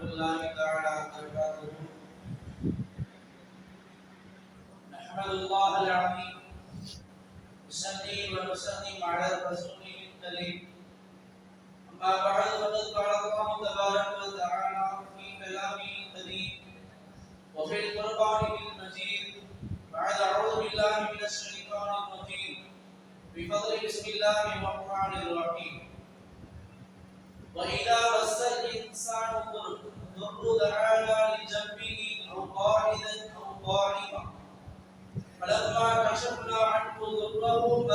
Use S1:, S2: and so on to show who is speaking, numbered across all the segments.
S1: الله تعالى وبركاته نحمد الله العظيم. نصلي ونسلم على رسوله الكريم. أما بعد فقد قال الله تبارك وتعالى في كلامه الكريم وفي القرآن المجيد بعد أعوذ بالله من الشيطان الرجيم. بفضل بسم الله الرحمن الرحيم. وإذا مس الإنسان ضر يضر دعانا لجنبه أو قاعدا أو قائما فلما كشفنا عنه ضره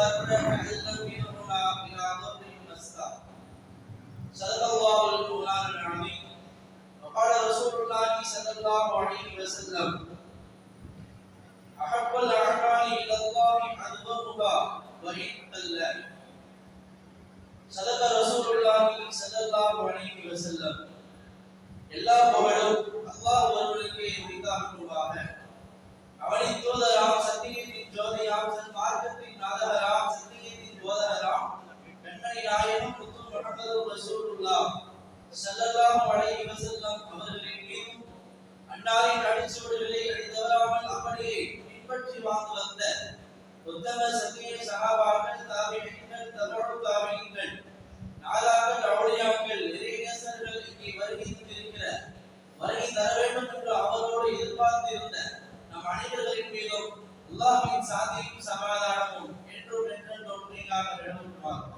S1: إلى ضر صدق الله القرآن العظيم. وقال رسول الله صلى الله عليه وسلم أحب الأعمال إلى الله أدبرها وإن قلت صدق رسول الله صلى الله عليه وسلم. எல்லா புகழும் அல்லாஹ் ஒருவனுக்கே உரித்தாகுவாக அவனின் தூதராம் சத்தியத்தின் ஜோதியாம் சன்மார்க்கத்தின் நாதகராம் சத்தியத்தின் போதகராம் கண்மணி நாயகம் முத்து முஹம்மது அவர்களின் மீதும் அன்னாரின் அடிச்சுவடுகளை அடித்தவராமல் அப்படியே பின்பற்றி வாழ்ந்து வந்த உத்தம சத்திய சகாபாக்கள் தாபியங்கள் தன்னோடு தாபியங்கள் நாதாக்கள் அவளியாக்கள் நிறைய வருகை தர வேண்டும் என்று அவரோடு எதிர்பார்த்து இருந்த நம் அனைவர்களின் மீதும் அல்லாஹ்வின் சாந்தியும் சமாதானமும் என்றும் என்றென்றும் நீங்காக நிலவுமாகும்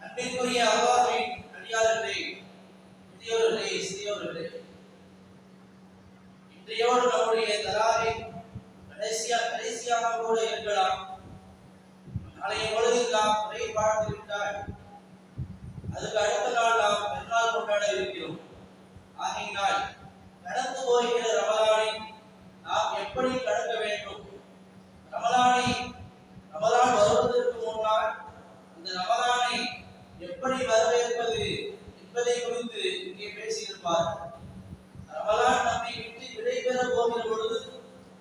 S1: அன்பிற்குரிய அல்லாஹ்வின் அடியார்களே பெரியோர்களே சிறியோர்களே இன்றையோடு நம்முடைய தராவின் கடைசியா கடைசியாக கூட இருக்கலாம் நாளைய பொழுதில் நாம் குறை பார்த்து விட்டால் அதுக்கு அடுத்த நாள் நாம் பெருநாள் கொண்டாட இருக்கிறோம் ஆகையினால் கடந்து போகிற ரமலானை நாம் எப்படி கடக்க வேண்டும் ரமலானை ரமலான் வருவதற்கு முன்னால் அந்த ரமலானை எப்படி வரவேற்பது என்பதை குறித்து இங்கே பேசியிருப்பார் ரமலான் நம்மை விட்டு விடைபெற போகிற பொழுது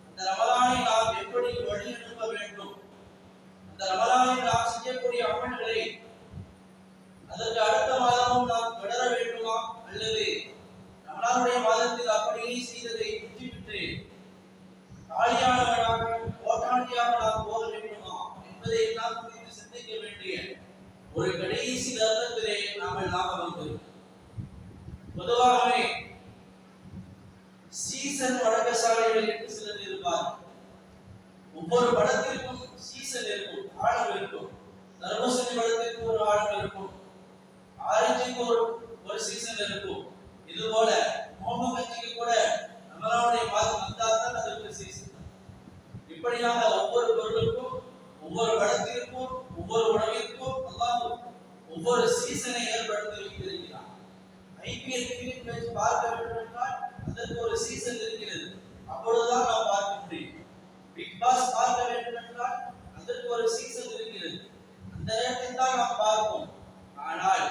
S1: அந்த ரமலானை நாம் எப்படி வழி அனுப்ப வேண்டும் அந்த ரமலானில் நாம் செய்யக்கூடிய அமல்களை அதற்கு அடுத்த மாதமும் நாம் தொடர வேண்டுமா அல்லது ரமலானுடைய மாதத்தில் அப்படியே செய்ததை விட்டுவிட்டு காலியானவனாக ஓட்டாண்டியாக நாம் போக வேண்டுமா என்பதை எல்லாம் குறித்து சிந்திக்க வேண்டிய ஒரு கடைசி தருணத்திலே நாம் எல்லாம் அமைந்திருக்கிறோம் பொதுவாகவே சீசன் வழக்கசாலைகள் என்று சிலர் இருப்பார். ஒவ்வொரு படத்திற்கும் சீசன் இருக்கும் ஆழம் இருக்கும். தர்மசனி படத்திற்கு ஒரு ஆழம் இருக்கும். ஆரஞ்சுக்கு ஒரு ஒரு சீசன் இருக்கும். இது போல மோகமஞ்சிக்கு கூட நம்மளுடைய பாதம் வந்தால் தான் அதற்கு சீசன் இப்படியாக ஒவ்வொரு பொருளுக்கும் ஒவ்வொரு வளத்திற்கும் ஒவ்வொரு உணவிற்கும் அல்லாஹ் ஒவ்வொரு சீசனை ஏற்படுத்தி வைத்திருக்கிறார் ஐபிஎல் கிரிக்கெட் மேட்ச் பார்க்க வேண்டும் என்றால் அதற்கு ஒரு சீசன் இருக்கிறது. அப்பொழுதுதான் நாம் பார்க்க முடியும் பிக் பாஸ் பார்க்க வேண்டும் என்றால் அதற்கு ஒரு சீசன் இருக்கிறது அந்த நேரத்தில் தான் நாம் பார்ப்போம் ஆனால்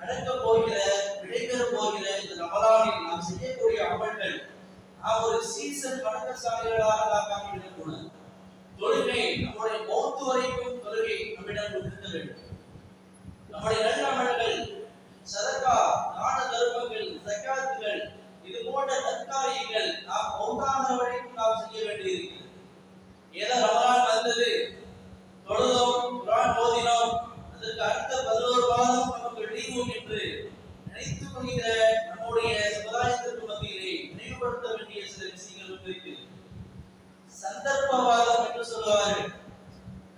S1: நடக்க போகிற விடைபெற போகிற இந்த ரமலானில் நாம் செய்யக்கூடிய அமல்கள் நாம் ஒரு சீசன் வணக்கசாலிகளாக நாம் விடக்கூடாது தொழுகை நம்முடைய மௌத்து வரைக்கும் தொழுகை நம்மிடம் இருக்க வேண்டும் நம்முடைய நல்ல அமல்கள் சதக்கா தான தர்மங்கள் ஜக்காத்துகள் இது போன்ற நற்காரியங்கள் நாம் மௌத்தான வரைக்கும் நாம் செய்ய வேண்டியிருக்கிறது ஏதோ ரமலான் வந்தது தொழுதோம் குரான் ஓதினோம் அதற்கு அடுத்த பதினோரு மாதம் நமக்கு லீவு என்று நினைத்து கொள்கிற நம்முடைய சமுதாயத்திற்கு மத்தியிலே நினைவுபடுத்த வேண்டிய சில விஷயங்கள் இருக்கிறது சந்தர்ப்பவாதம் என்று சொல்லுவார்கள்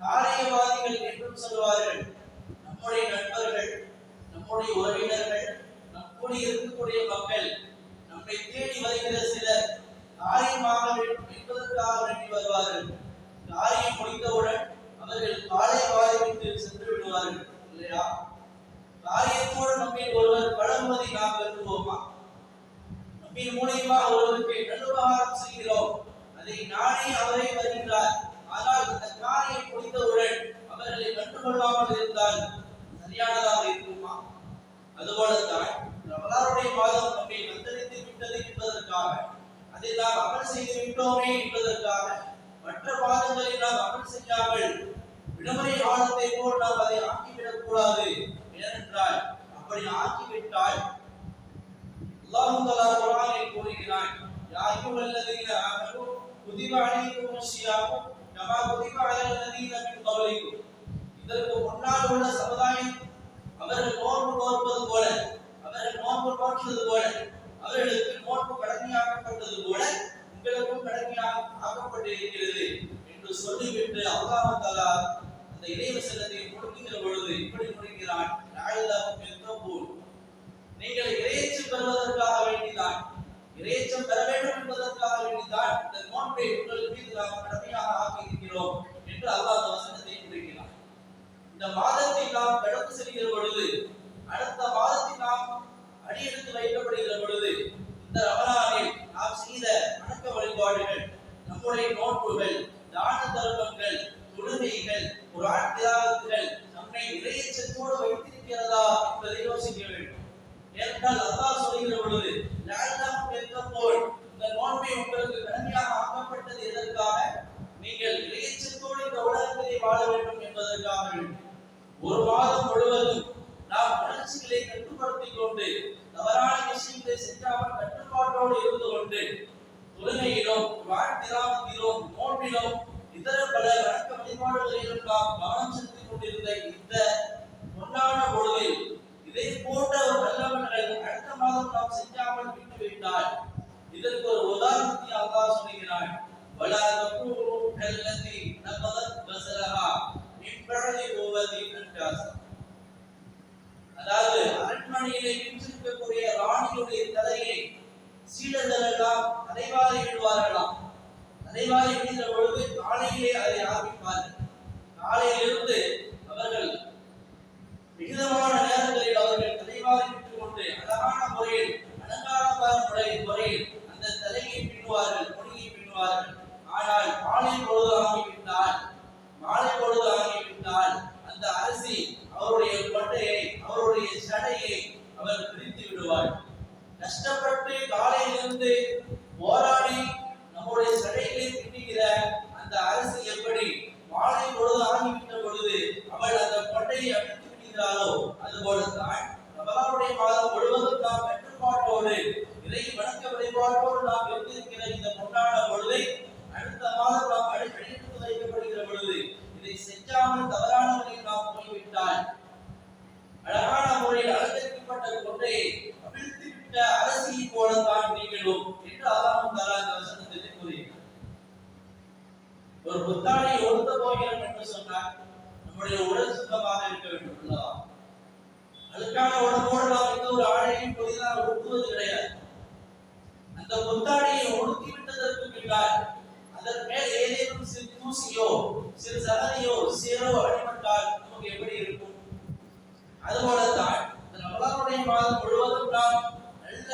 S1: காரியவாதிகள் என்றும் சொல்லுவார்கள் நம்முடைய நண்பர்கள் நம்முடைய உறவினர்கள் நம்முடைய இருக்கக்கூடிய மக்கள் நம்மை தேடி வருகிற சிலர் காரியமாக வேண்டும் என்பதற்காக வேண்டி வருவார்கள். காரியம் முடித்தவுடன் அவர்கள் காலை வாரிவிட்டு சென்று விடுவார்கள் இல்லையா? காரியத்தோடு நம்மில் ஒருவர் பழகுவதை நாம் விரும்புவோமா நம்மின் மூலியமா ஒருவருக்கு நல்லுபகாரம் செய்கிறோம். அதை நானே அவரே வருகின்றார் ஆனால் அந்த காரியம் முடித்தவுடன் அவர்களை கண்டுகொள்ளாமல் இருந்தால் சரியானதாக இருக்குமா? அதுபோலத்தான் ரமலானுடைய மாதம் நம்மை வந்தடைந்து விட்டது என்பதற்காக அதை நாம் அமல் செய்து விட்டோமே என்பதற்காக மற்ற மாதங்களில் நாம் அமல் செய்யாமல் விடுமுறை காலத்தை போல் நாம் அதை ஆக்கிவிடக் கூடாது. ஏனென்றால் அப்படி ஆக்கிவிட்டால் அல்லாஹ் தஆலா குர்ஆனில் கூறுகிறான் யா அய்யுஹல்லதீன ஆமனு குதிப ஸியாமு கமா குதிப அலல் லதீன மின் இதற்கு முன்னால் உள்ள சமுதாயம் அவர்கள் நோன்பு நோற்பது போல அவர்கள் நோன்பு நோற்றது போல அவர்களுக்கு நோன்பு கடமையாக்கப்பட்டது போல உங்களுக்கும் கடமையாக ஆக்கப்பட்டிருக்கிறது என்று சொல்லிவிட்டு அல்லாஹ் தஆலா அந்த இறைவசனத்தை முடிக்கிற பொழுது இப்படி முடிக்கிறான் நீங்கள் இறையச்சம் பெறுவதற்காக வேண்டிதான் இறையச்சம் பெற வேண்டும் என்பதற்காக வேண்டிதான் இந்த நோன்பை உங்கள் மீது நாம் கடமையாக ஆக்கியிருக்கிறோம் என்று அல்லாஹ் இந்த மாதத்தை நாம் கடந்து செல்கிற பொழுது அடுத்த மாதத்தில் நாம் அடியெடுத்து வைக்கப்படுகிற பொழுது இந்த ரமலானில் நாம் செய்த வணக்க வழிபாடுகள் நம்முடைய நோன்புகள் அரண்மனையிலே வணக்க நாம் இருந்திருக்கிற இந்த கொண்டாட பொழுதை அடுத்த மாதம் நாம் அடி வைக்கப்படுகிற பொழுது இதை செஞ்சாமல் தவறான முறையில் நாம் போய்விட்டால் அழகான முறையில் அலங்கரிக்கப்பட்ட கொண்டையை அவிழ்த்துவிட்ட அரசியை போலத்தான் நீங்களும் என்று அல்லாஹ் தஆலா இந்த வசனத்தில் கூறுகிறார் ஒரு புத்தாடை ஒடுத்த போகிறோம் என்று சொன்னால் நம்முடைய உடல் சுத்தமாக இருக்க வேண்டும் அல்லவா? அதுக்கான உடம்போடு நாம் எந்த ஒரு ஆடையும் புதிதாக உடுத்துவது கிடையாது. அந்த முத்தாடியை ஒடுக்கி விட்டதற்கு பின்னால் அதன் மேல் ஏதேனும் சிறு தூசியோ சிறு சகதியோ சீரோ அடிபட்டால் நமக்கு எப்படி இருக்கும்? அதுபோலத்தான் இந்த ரமலானுடைய மாதம் முழுவதும் நாம் நல்ல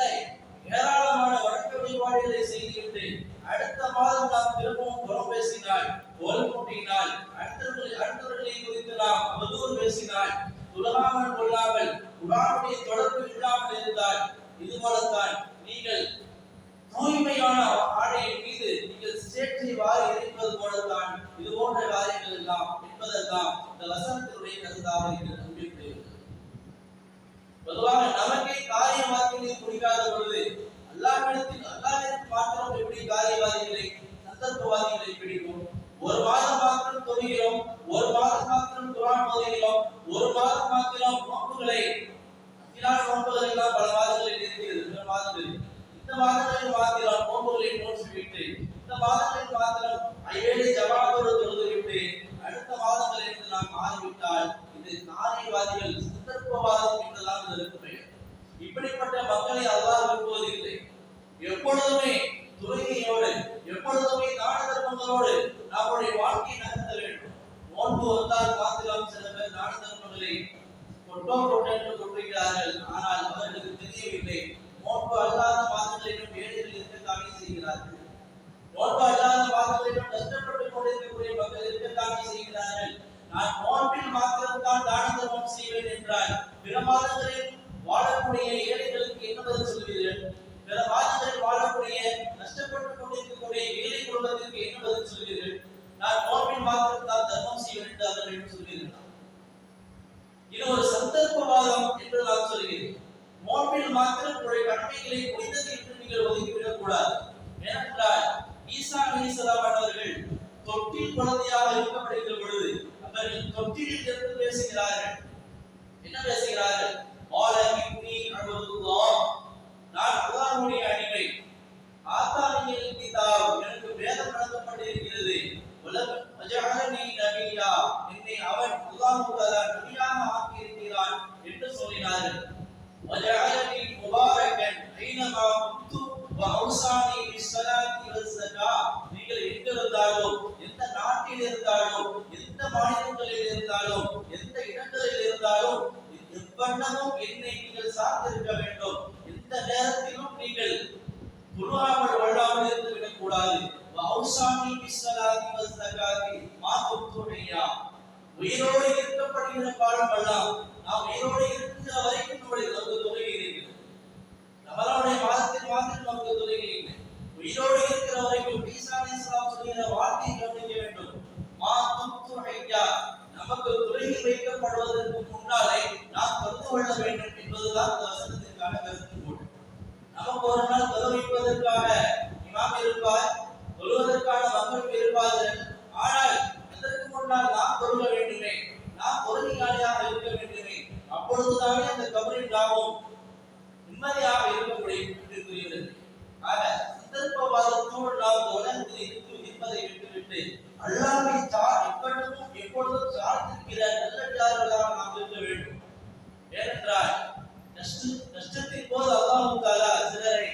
S1: ஏராளமான வழக்க வழிபாடுகளை செய்துவிட்டு அடுத்த மாதம் நாம் திரும்பவும் புறம் பேசினால் கோல் மூட்டினால் அடுத்தவர்களை அடுத்தவர்களை குறித்து நாம் அவதூறு பேசினால் துலகாமல் கொள்ளாமல் குரானுடைய தொடர்பு இல்லாமல் இருந்தால் இது போலத்தான் நீங்கள் தூய்மையான ஆடையின் மீது நீங்கள் சேற்றை வாரி எரிப்பது போலத்தான் இது போன்ற காரியங்கள் எல்லாம் என்பதெல்லாம் இந்த வசனத்தினுடைய கருத்தாக இருக்கிறது பொதுவாக நமக்கே காரியவாதிகளை பிடிக்காத பொழுது அல்லாவிடத்தில் அல்லாவிற்கு மாத்திரம் எப்படி காரியவாதிகளை சந்தர்ப்பவாதிகளை பிடிக்கும் ஒரு மாதம் மாத்திரம் தொழுகிறோம் ஒரு மாதம் மாத்திரம் குரான் ஓதுகிறோம் ஒரு மாதம் மாத்திரம் நோக்குகளை அகிலான நோன்புகள் எல்லாம் பல மாதங்களில் இருக்கிறது சில மாதங்களில். இந்த மாதங்களில் மாத்திரம் நோன்புகளை நோற்றிவிட்டு இந்த மாதங்களில் மாத்திரம் ஐவேளை ஜமாத்தோடு தொழுதுவிட்டு அடுத்த மாதங்களில் நாம் மாறிவிட்டால் இது காரியவாதிகள் சந்தர்ப்பவாதம் என்றுதான் இதற்கு பெயர் இப்படிப்பட்ட மக்களை அல்லாஹ் விரும்புவதில்லை எப்பொழுதுமே தொழுகையோடு எப்பொழுதுமே தான தர்மங்களோடு நம்முடைய வாழ்க்கையை நகர்த்த வேண்டும் நோன்பு வந்தால் மாத்திரம் சில பேர் தான தர்மங்களை கொட்டோ கொட்டென்று கொண்டிருக்கிறார்கள் ஆனால் அவர்களுக்கு தெரியவில்லை நோன்பு அல்லாத மாதங்களிலும் ஏழைகள் இருக்கத்தானே செய்கிறார்கள் நோன்பு அல்லாத மாதங்களிலும் கஷ்டப்பட்டுக் கொண்டிருக்கக்கூடிய மக்கள் இருக்கத்தானே செய்கிறார்கள் நான் நோன்பில் மாத்திரம்தான் தான தர்மம் செய்வேன் என்றால் பிற மாதங்களில் வாழக்கூடிய ஏழைகளுக்கு என்ன பதில் சொல்கிறீர்கள் பிற மாதங்களில் வாழக்கூடிய கஷ்டப்பட்டுக் கொண்டிருக்கக்கூடிய ஏழை குடும்பத்திற்கு என்ன பதில் சொல்கிறீர்கள் நான் நோன்பில் மாத்திரம்தான் தர்மம் செய்வேன் என்று அவர்கள் என்ன சொல்கிறீர்கள் இது ஒரு சந்தர்ப்பவாதம் என்று நான் சொல்கிறேன் மாத்திரம் உங்களுடைய கடமைகளை முடிந்தது என்று நீங்கள் ஒதுக்கிவிடக் கூடாது ஏனென்றால் ஈசா அலிசலாம் அவர்கள் தொட்டில் குழந்தையாக இருக்கப்படுகிற பொழுது அவர்கள் தொட்டிலில் இருந்து பேசுகிறார்கள். என்ன பேசுகிறார்கள்? ஆல இன்னி நான் அல்லாஹ்வுடைய அடிமை. ஆத்தானியில் கிதாப் எனக்கு வேதம் வழங்கப்பட்டிருக்கிறது. உலக வஜஅலனி நபியா. என்னை அவன் அல்லாஹ் தஆலா நபியாக ஆக்கியிருக்கிறான் என்று சொல்லினார்கள். வஜஅலனி முபாரக்கன் ஐனமா குந்து வஅவுசானி நீங்கள் எங்க இருந்தாலும் எந்த நாட்டில் இருந்தாலும் எந்த மாநிலங்களில் இருந்தாலும் எந்த இடங்களில் இருந்தாலும் எவ்வண்ணமும் என்னை நீங்கள் சார்ந்திருக்க வேண்டும். எந்த நேரத்திலும் நீங்கள் துருவாமல் வல்லாமல் இருந்து விடக்கூடாது. வௌசாமி பிஸ்ஸலாத்தி வஸ்தகாதி மாத்துத்துணையா உயிரோடு இருக்கப்படுகிற காலம் எல்லாம் நாம் உயிரோடு இருக்கிற வரைக்கும் நம்முடைய நமக்கு தொழுகை இருக்கிறது நம்மளுடைய மாதத்தில் மாத்திரம் நமக்கு தொழுகை இல்லை உயிரோடு இருக்கிற வரைக்கும் ஈசா அலைஹிஸ்ஸலாம் சொல்கிற வார்த்தையை கவனிக்க வேண்டும் மா துத்துனையா நமக்கு தொழுகை வைக்கப்படுவதற்கு முன்னாலே நாம் தொழுது கொள்ள வேண்டும் என்பதுதான் இந்த வசனத்திற்கான கருத்து கூட்டு நமக்கு ஒரு நாள் தொழுவிப்பதற்காக இமாம் இருப்பார் தொழுவதற்கான மக்கள் இருப்பார்கள். ஆனால் அதற்கு முன்னால் நாம் பொருள வேண்டுமே நாம் பொறுமையாளியாக இருக்க வேண்டுமே. அப்பொழுதுதானே அந்த கபரின் லாபம் நிம்மதியாக இருக்க முடியும் என்று கூறுகிறது ஆக சந்தர்ப்பவாதத்தோடு நாம் இந்த உலகத்தில் இருக்கு இருப்பதை விட்டுவிட்டு அல்லாமை சார் எப்பொழுதும் எப்பொழுதும் சார்ந்திருக்கிற நல்ல நாம் இருக்க வேண்டும். ஏனென்றால் கஷ்ட கஷ்டத்தின் போது அல்லாஹ் தாலா சிலரை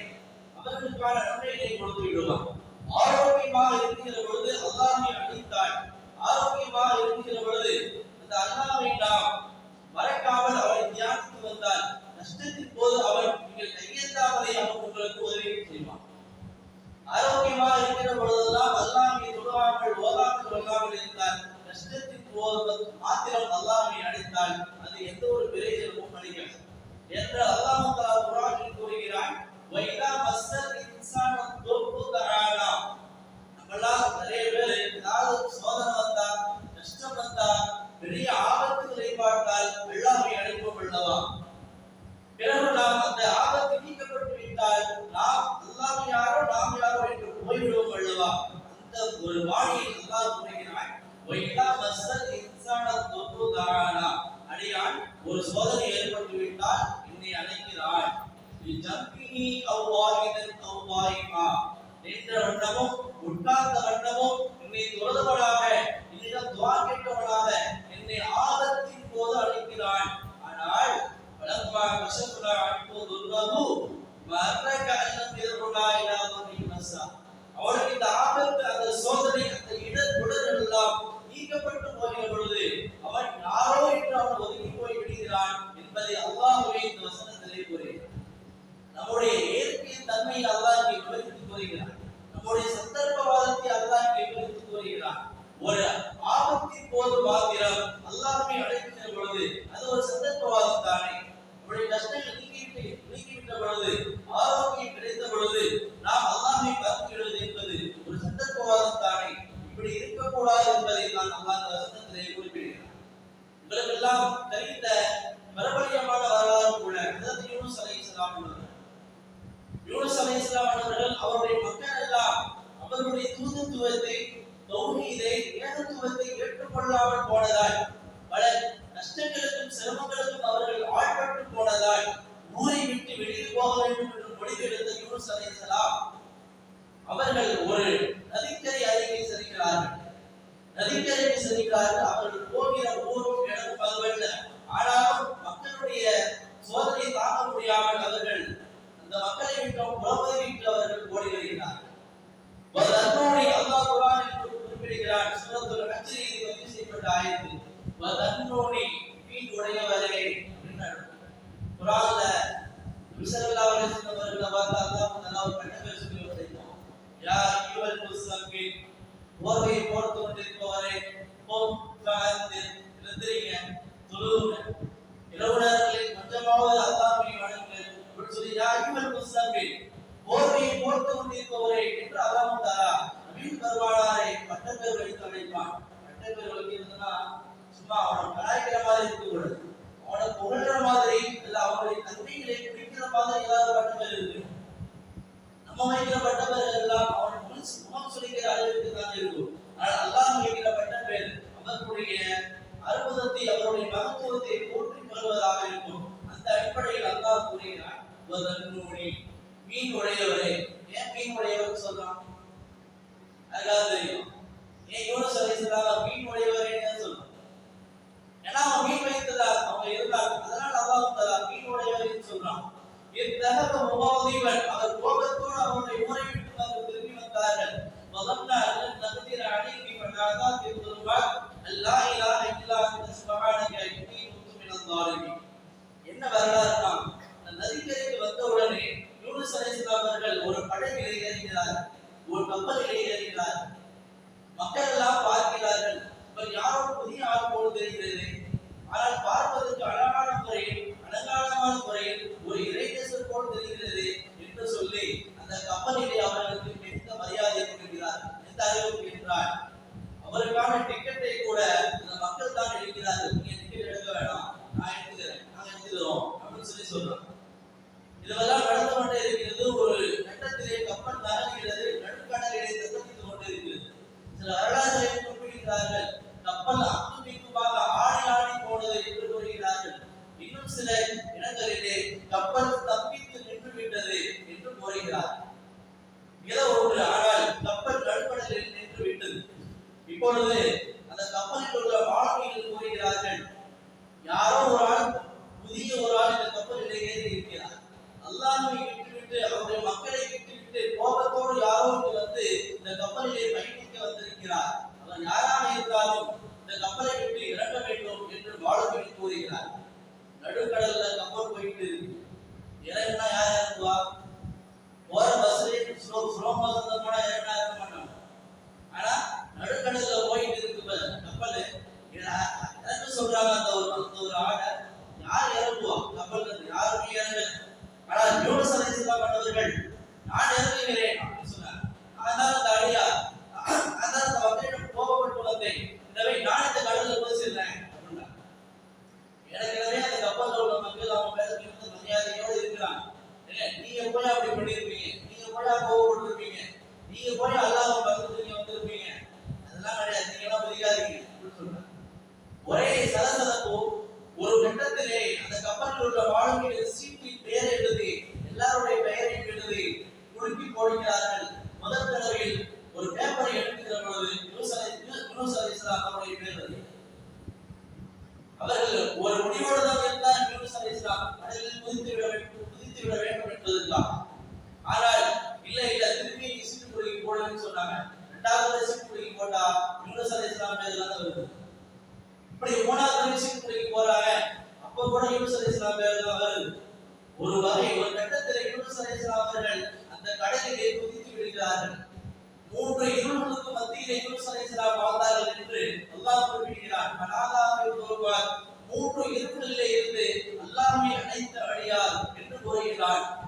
S1: நன்மைகளை கொடுத்து விடுவான் ஆரோக்கியமாக இருக்கிற பொழுது அல்லாஹ்வை அழித்தால் ஆரோக்கியமாக இருக்கிற பொழுது அந்த நாம் மறக்காமல் அவரை தியானித்து வந்தால் நஷ்டத்தின் போது அவன் நீங்கள் கையெழுத்தாமலே அவன் உங்களுக்கு உதவி செய்வான் ஆரோக்கியமாக இருக்கிற பொழுதெல்லாம் அல்லாஹ்வை தொழுவாமல் ஓதாமல் கொள்ளாமல் இருந்தால் போது மாத்திரம் அடைத்தால் அது எந்த ஒரு பிரயோஜனமும் அளிக்காது என்று அல்லாஹ் குரானில் கூறுகிறான் வைதா சோதனை அல்லவா அந்த ஆபத்து நீக்கப்பட்டு விட்டால் யாரோ அல்லவா அந்த ஒரு அடியான் ஒரு சோதனை ஏற்பட்டு விட்டால் என்னை அழைக்கிறான் ஜம்பினி நின்ற வண்ணமும் உட்கார்ந்த வண்ணமும் என்னை தொழுதவனாக என்னிடம் துவா கேட்டவனாக என்னை ஆபத்தின் போது அழைக்கிறான் ஆனால் வலம்மா கஷபுலா அன்பு துர்ரகு மர்ரக இந்த ஆபத்து அந்த சோதனை அந்த இடர்குடல் எல்லாம் நீக்கப்பட்டு போகிற பொழுது அவன் யாரோ என்று அவன் ஒதுங்கி போய் விடுகிறான் என்பதை அல்லாஹுவே இந்த வசனத்திலே கூறுகிறார் நம்முடைய இயற்கையின் தன்மையை அல்லாஹ் இங்கே விவரித்து கூறுகிறார். நம்முடைய சந்தர்ப்பவாதத்தை அல்லாஹ் இங்கே விவரித்து கூறுகிறார். ஒரு ஆபத்தின் போது மாத்திரம் அல்லாஹ்வை தான் இருக்கும் ஆனால் அல்லாஹ் வைக்கிற பட்டங்கள் அவர்களுடைய அற்புதத்தை அவருடைய மகத்துவத்தை போற்றி வருவதாக இருக்கும். அந்த அடிப்படையில் அல்லாஹ் கூறுகிறான் ஒரு மீன் உடையவர். தான்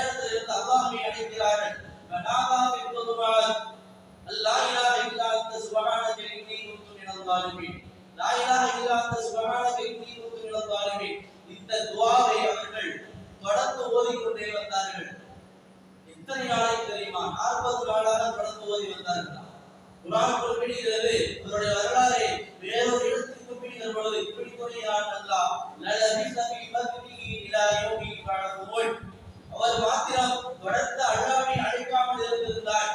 S1: நேரத்தில் இருந்து அல்லாஹ்வை அழைக்கிறார்கள் இன்னி குன்து மினல் ஸாலிமீன் லா இலாஹ இன்னி குன்து மினல் ஸாலிமீன் இந்த துஆவை அவர்கள் தொடர்ந்து ஓதிக்கொண்டே வந்தார்கள். எத்தனை நாளைக்கு தெரியுமா? நாற்பது நாளாக தொடர்ந்து ஓதி வந்தார்கள். குரான் குறிப்பிடுகிறது அவருடைய வரலாறை வேறொரு இடத்தில் குறிப்பிடுகிற பொழுது இப்படி கூறுகிறான் அல்லாஹ் லலபிஸ ஃபீ இலா யௌமி அவர் மாத்திரம் தொடர்ந்து அல்லாவை அழைக்காமல் இருந்திருந்தார்.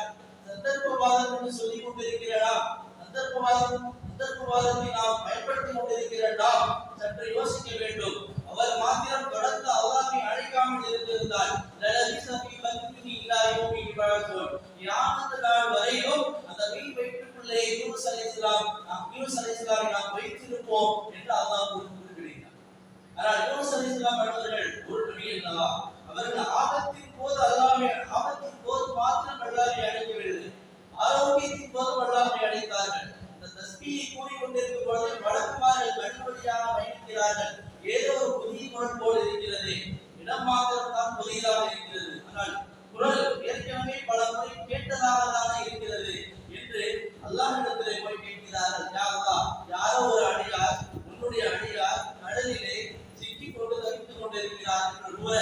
S1: சந்தர்ப்பவாதம் என்று சொல்லிக் கொண்டிருக்கிறடா சந்தர்ப்பவாதம் சந்தர்ப்பவாதத்தை நாம் பயன்படுத்திக் கொண்டிருக்கிறடா சற்று யோசிக்க வேண்டும். அவர் மாத்திரம் தொடர்ந்து அல்லாவை அழைக்காமல் இருந்திருந்தார். லலபிஸ ஃபீ பத்னிஹி இலா யௌமி யபஅஸூன் கியாமத் நாள் வரையிலும் அந்த மீன் வயிற்றுக்குள்ளே யூஸ் அலைசலாம் நாம் யூனுஸ் நாம் வைத்திருப்போம் என்று அல்லாஹ் குறிப்பிடுகிறார் ஆனால் யூஸ் அலைசலாம் அவர்கள் ஒரு நபி அல்லவா? அவர்கள் ஆபத்தின் போது அல்லாமே ஆபத்தின் போது மாத்திரம் அல்லாஹ்வை அழைக்கவில்லை ஆரோக்கியத்தின் போது வல்லாமை அழைத்தார்கள் இந்த தஸ்பியை கூறிக்கொண்டிருக்கும் பொழுது வழக்குமார்கள் கண்படியாக பயணிக்கிறார்கள். ஏதோ ஒரு புதிய குரல் போல் இருக்கிறது. இடம் மாத்திரம் தான் புதியதாக இருக்கிறது. ஆனால் குரல் ஏற்கனவே பல முறை கேட்டதாக தானே இருக்கிறது என்று அல்லாஹ்விடத்திலே போய் கேட்கிறார்கள். யா யாரோ ஒரு அடியார் உன்னுடைய அடியார் கடலிலே சிக்கிக் கொண்டு தவித்துக் கொண்டிருக்கிறார் என்று கூற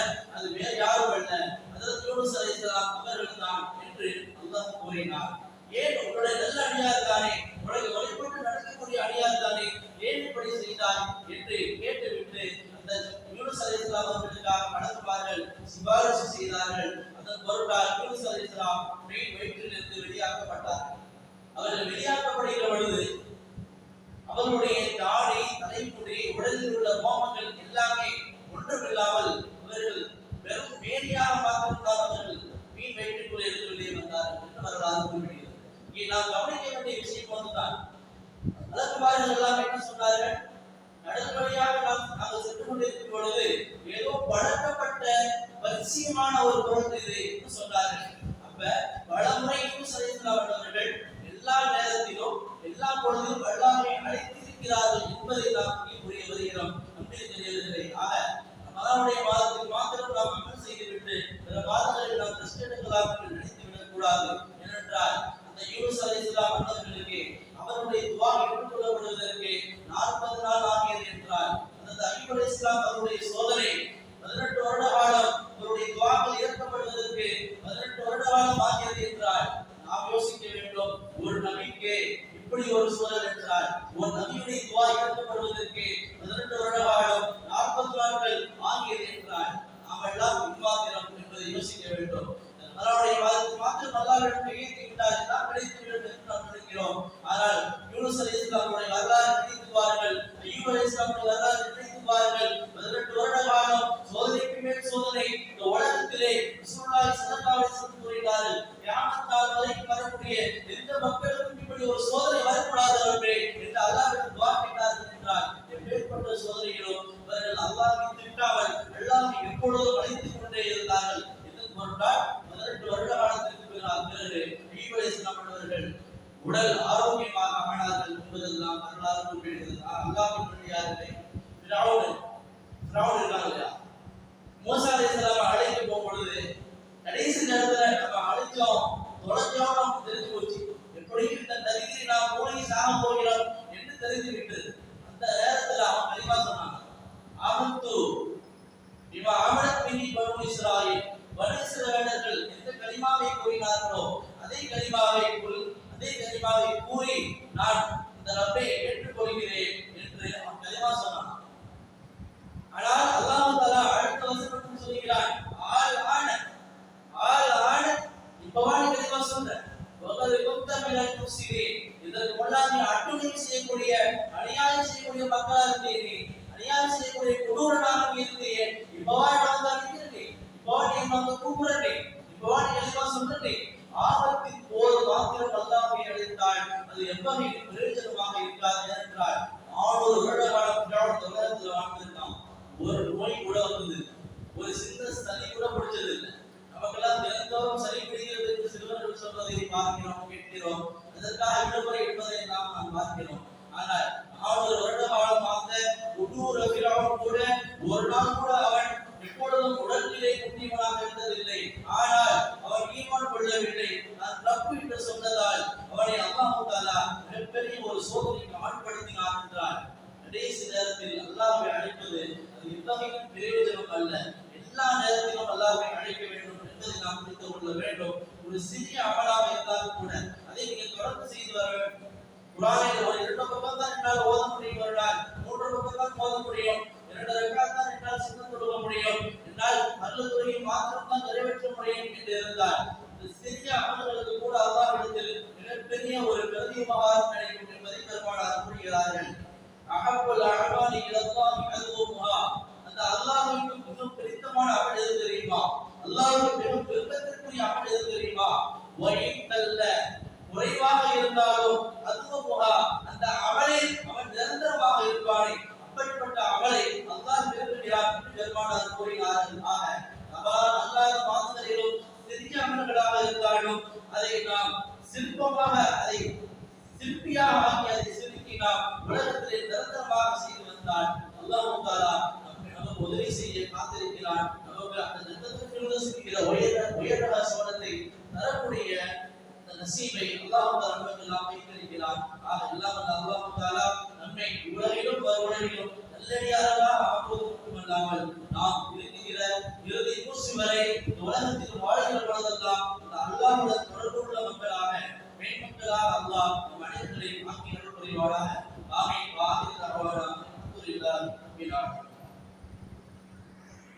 S1: அது வேறு யாரும் அல்ல. அதற்கு யூனுஸ் அலைஹிஸ்ஸலாம் அவர்கள் தான் என்று அல்லாஹ் கூறினார் ஏன் உங்களுடைய நல்ல அடியார் தானே உலக வழிபட்டு நடக்கக்கூடிய அடியார் தானே ஏன் இப்படி செய்தார் என்று கேட்டுவிட்டு அந்த யூனுஸ் அலைஹிஸ்ஸலாம் அவர்களுக்காக வணங்குவார்கள் சிபாரிசு செய்தார்கள் அதன் பொருட்டால் யூனுஸ் அலைஹிஸ்ஸலாம் மீன் வயிற்றிலிருந்து வெளியாக்கப்பட்டார்கள் அவர்கள் வெளியாக்கப்படுகிற பொழுது அவர்களுடைய தாடி தலைமுடி உடலில் உள்ள மோமங்கள் எல்லாமே ஒன்றுமில்லாமல் அவர்கள் வெறும் மேனியாக மாத்திரம்தான் அவர்கள் மீன் வயிற்றுக்குள்ளே இருந்து வெளியே வந்தார்கள் என்று வரலாறு குறிப்பிடுகிறது இங்கே நாம் கவனிக்க வேண்டிய விஷயம் ஒன்றுதான் வழக்குமார்கள் எல்லாம் என்ன சொன்னார்கள் கடல் வழியாக நாம் நாங்கள் சென்று கொண்டிருக்கும் பொழுது ஏதோ பழக்கப்பட்ட பரிச்சயமான ஒரு பொருள் இது என்று சொன்னார்கள் அப்ப பலமுறை யூஸ் அவர்கள் எல்லா நேரத்திலும் எல்லா பொழுதிலும் அல்லாமை அழைத்திருக்கிறார்கள் என்பதை நாம் இங்கே புரிய வருகிறோம் நம்பிக்கை தெரியவில்லை ஆக ரமலானுடைய மாதத்தில் மாத்திரம் நாம் அமல் செய்துவிட்டு பிற மாதங்களில் நாம் ரெஸ்ட் என்று நினைத்து விடக்கூடாது ஏனென்றால் அந்த யூஸ் அலைஹிஸ்ஸலாம் அவர்களுக்கு அவருடைய துவா ஏற்றுக்கொள்ளப்படுவதற்கு நாற்பது நாள் ஆகியது என்றால் அந்த அய்யூப் இஸ்லாம் அவருடைய சோதனை பதினெட்டு வருட காலம் சொல்லவில்லை. நான் ரப்பு என்று சொன்னதால் அவனை அல்லாஹு மிகப்பெரிய ஒரு சோதனை